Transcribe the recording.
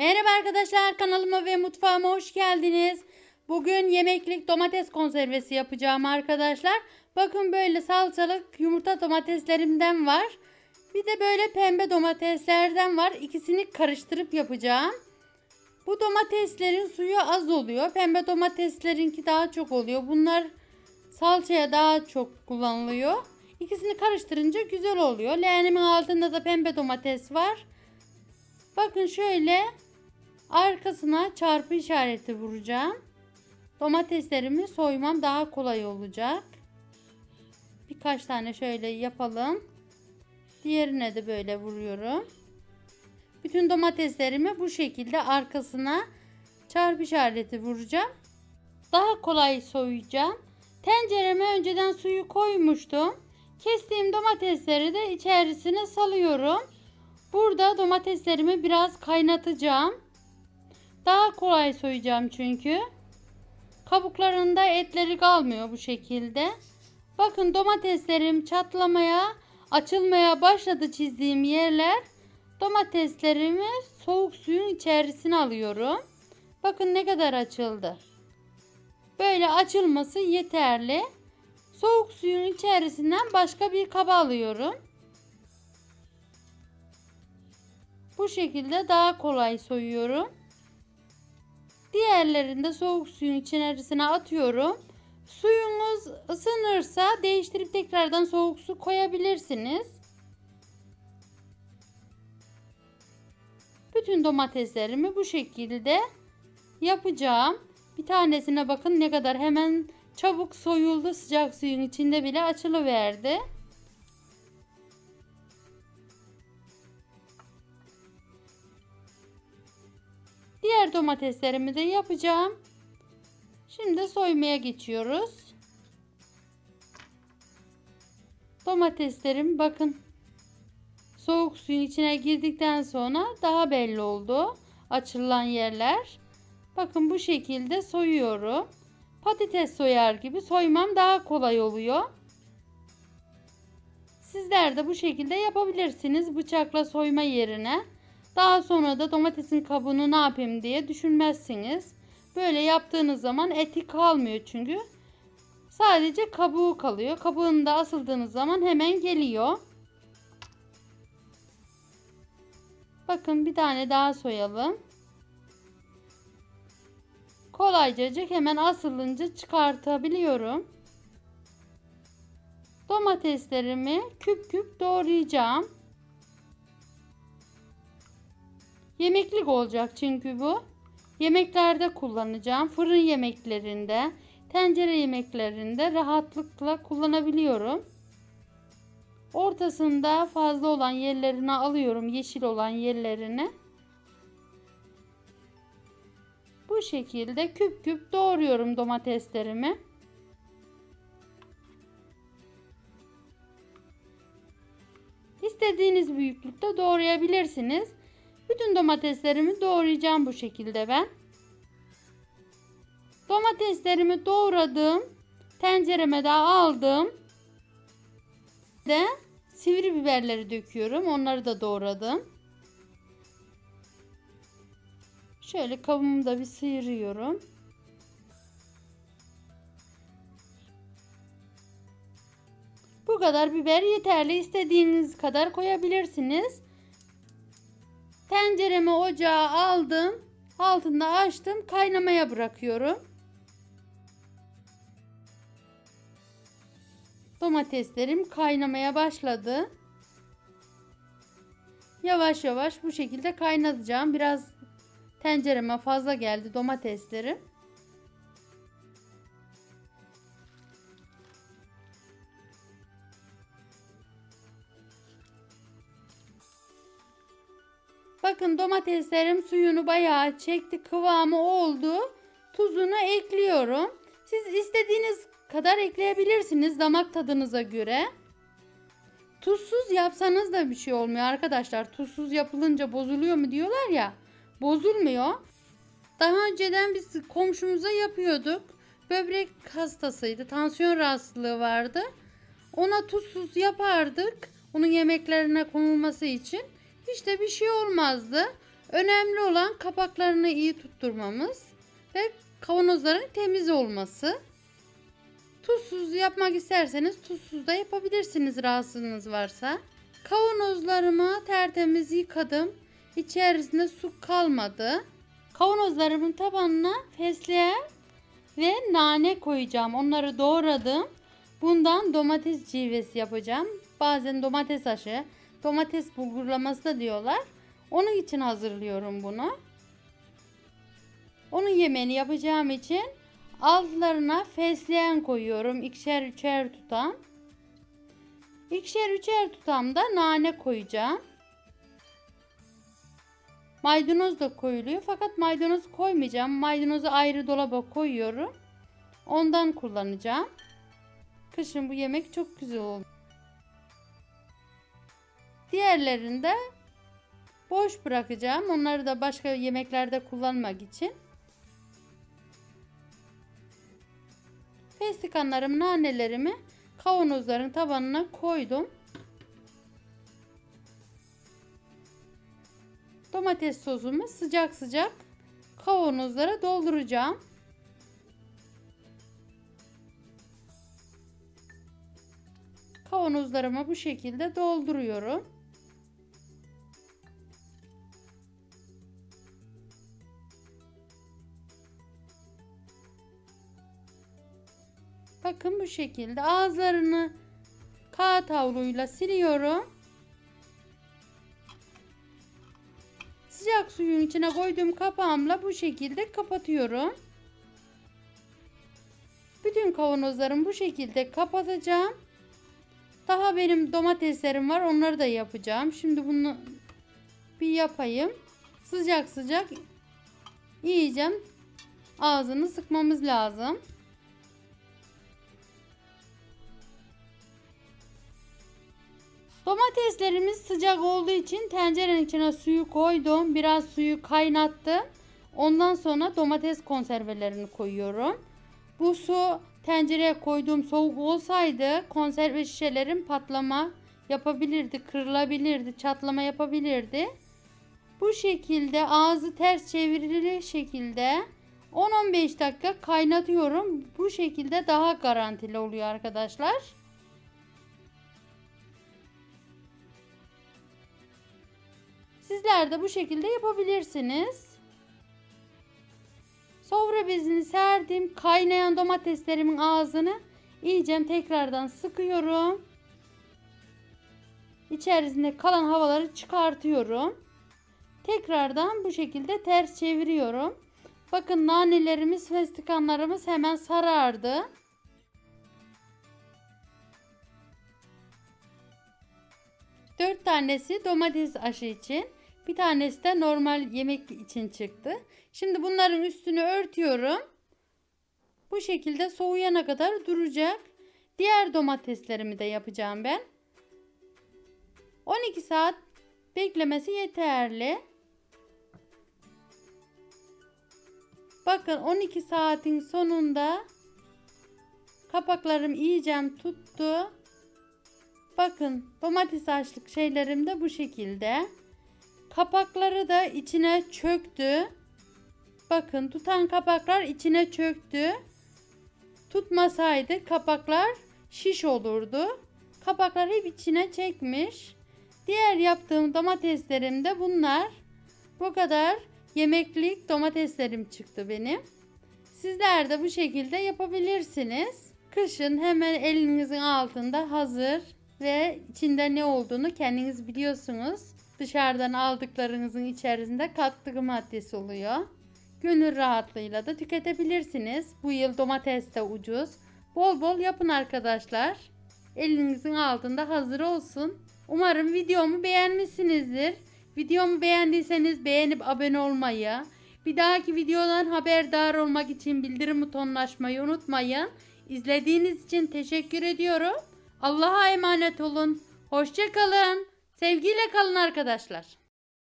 Merhaba arkadaşlar kanalıma ve mutfağıma hoş geldiniz. Bugün yemeklik domates konservesi yapacağım arkadaşlar. Bakın böyle salçalık yumurta domateslerimden var. Bir de böyle pembe domateslerden var. İkisini karıştırıp yapacağım. Bu domateslerin suyu az oluyor. Pembe domateslerinki daha çok oluyor. Bunlar salçaya daha çok kullanılıyor. İkisini karıştırınca güzel oluyor. Leğenimin altında da pembe domates var. Bakın şöyle arkasına çarpı işareti vuracağım. Domateslerimi soymam daha kolay olacak. Birkaç tane şöyle yapalım. Diğerine de böyle vuruyorum. Bütün domateslerimi bu şekilde arkasına çarpı işareti vuracağım. Daha kolay soyacağım. Tencereme önceden suyu koymuştum. Kestiğim domatesleri de içerisine salıyorum. Burada domateslerimi biraz kaynatacağım. Daha kolay soyacağım çünkü. Kabuklarında etleri kalmıyor bu şekilde. Bakın domateslerim çatlamaya, açılmaya başladı çizdiğim yerler. Domateslerimi soğuk suyun içerisine alıyorum. Bakın ne kadar açıldı. Böyle açılması yeterli. Soğuk suyun içerisinden başka bir kaba alıyorum. Bu şekilde daha kolay soyuyorum. Diğerlerini de soğuk suyun içerisine atıyorum. Suyunuz ısınırsa değiştirip tekrardan soğuk su koyabilirsiniz. Bütün domateslerimi bu şekilde yapacağım. Bir tanesine bakın ne kadar hemen çabuk soyuldu. Sıcak suyun içinde bile açılıverdi. Diğer domateslerimi de yapacağım. Şimdi soymaya geçiyoruz. Domateslerim bakın soğuk suyun içine girdikten sonra daha belli oldu. Açılan yerler. Bakın bu şekilde soyuyorum. Patates soyar gibi soymam daha kolay oluyor. Sizler de bu şekilde yapabilirsiniz bıçakla soyma yerine. Daha sonra da domatesin kabuğunu ne yapayım diye düşünmezsiniz. Böyle yaptığınız zaman eti kalmıyor çünkü. Sadece kabuğu kalıyor. Kabuğunu da asıldığınız zaman hemen geliyor. Bakın bir tane daha soyalım. Kolaycacık hemen asılınca çıkartabiliyorum. Domateslerimi küp küp doğrayacağım. Yemeklik olacak çünkü bu. Yemeklerde kullanacağım. Fırın yemeklerinde, tencere yemeklerinde rahatlıkla kullanabiliyorum. Ortasında fazla olan yerlerini alıyorum. Yeşil olan yerlerini. Bu şekilde küp küp doğruyorum domateslerimi. İstediğiniz büyüklükte doğrayabilirsiniz. Bütün domateslerimi doğrayacağım bu şekilde ben. Domateslerimi doğradım. Tencereme de aldım. De sivri biberleri döküyorum. Onları da doğradım. Şöyle kabuğumu da bir sıyırıyorum. Bu kadar biber yeterli. İstediğiniz kadar koyabilirsiniz. Tenceremi ocağa aldım. Altında açtım. Kaynamaya bırakıyorum. Domateslerim kaynamaya başladı. Yavaş yavaş bu şekilde kaynatacağım. Biraz tencereme fazla geldi domateslerim. Bakın domateslerim suyunu bayağı çekti. Kıvamı oldu. Tuzunu ekliyorum. Siz istediğiniz kadar ekleyebilirsiniz damak tadınıza göre. Tuzsuz yapsanız da bir şey olmuyor arkadaşlar. Tuzsuz yapılınca bozuluyor mu diyorlar ya. Bozulmuyor. Daha önceden biz komşumuza yapıyorduk. Böbrek hastasıydı. Tansiyon rahatsızlığı vardı. Ona tuzsuz yapardık. Onun yemeklerine konulması için. Hiç de bir şey olmazdı. Önemli olan kapaklarını iyi tutturmamız ve kavanozların temiz olması. Tuzsuz yapmak isterseniz tuzsuz da yapabilirsiniz rahatsızlığınız varsa. Kavanozlarımı tertemiz yıkadım. İçerisinde su kalmadı. Kavanozlarımın tabanına fesleğen ve nane koyacağım. Onları doğradım. Bundan domates civesi yapacağım. Bazen domates aşı, domates bulgurlaması da diyorlar. Onun için hazırlıyorum bunu. Onun yemeğini yapacağım için altlarına fesleğen koyuyorum. İkişer üçer tutam. İkişer üçer tutamda nane koyacağım. Maydanoz da koyuluyor fakat maydanoz koymayacağım. Maydanozu ayrı dolaba koyuyorum. Ondan kullanacağım. Kışın bu yemek çok güzel olur. Diğerlerini de boş bırakacağım. Onları da başka yemeklerde kullanmak için. Festikanlarımı, nanelerimi kavanozların tabanına koydum. Domates sosumu sıcak sıcak kavanozlara dolduracağım. Kavanozlarımı bu şekilde dolduruyorum. Şekilde ağızlarını kağıt havluyla siliyorum. Sıcak suyun içine koyduğum kapağımla bu şekilde kapatıyorum. Bütün kavanozlarımı bu şekilde kapatacağım. Daha benim domateslerim var. Onları da yapacağım. Şimdi bunu bir yapayım. Sıcak sıcak yiyeceğim. Ağzını sıkmamız lazım. Domateslerimiz sıcak olduğu için tencerenin içine suyu koydum. Biraz suyu kaynattım. Ondan sonra domates konservelerini koyuyorum. Bu su tencereye koyduğum soğuk olsaydı konserve şişelerim patlama yapabilirdi, kırılabilirdi, çatlama yapabilirdi. Bu şekilde ağzı ters çevirili şekilde 10-15 dakika kaynatıyorum. Bu şekilde daha garantili oluyor arkadaşlar. Sizler de bu şekilde yapabilirsiniz. Sofra bezini serdim. Kaynayan domateslerimin ağzını iyice tekrardan sıkıyorum. İçerisinde kalan havaları çıkartıyorum. Tekrardan bu şekilde ters çeviriyorum. Bakın nanelerimiz, festikanlarımız hemen sarardı. Dört tanesi domates aşı için. Bir tanesi de normal yemek için çıktı. Şimdi bunların üstünü örtüyorum. Bu şekilde soğuyana kadar duracak. Diğer domateslerimi de yapacağım ben. 12 saat beklemesi yeterli. Bakın 12 saatin sonunda kapaklarım iyice tuttu. Bakın domates açlık şeylerim de bu şekilde. Kapakları da içine çöktü. Bakın tutan kapaklar içine çöktü. Tutmasaydı kapaklar şiş olurdu. Kapaklar hep içine çekmiş. Diğer yaptığım domateslerim de bunlar. Bu kadar yemeklik domateslerim çıktı benim. Sizler de bu şekilde yapabilirsiniz. Kışın hemen elinizin altında hazır ve içinde ne olduğunu kendiniz biliyorsunuz. Dışarıdan aldıklarınızın içerisinde katkı maddesi oluyor. Gönül rahatlığıyla da tüketebilirsiniz. Bu yıl domates de ucuz. Bol bol yapın arkadaşlar. Elinizin altında hazır olsun. Umarım videomu beğenmişsinizdir. Videomu beğendiyseniz beğenip abone olmayı, bir dahaki videodan haberdar olmak için bildirim butonunu açmayı unutmayın. İzlediğiniz için teşekkür ediyorum. Allah'a emanet olun. Hoşçakalın. Sevgiyle kalın arkadaşlar.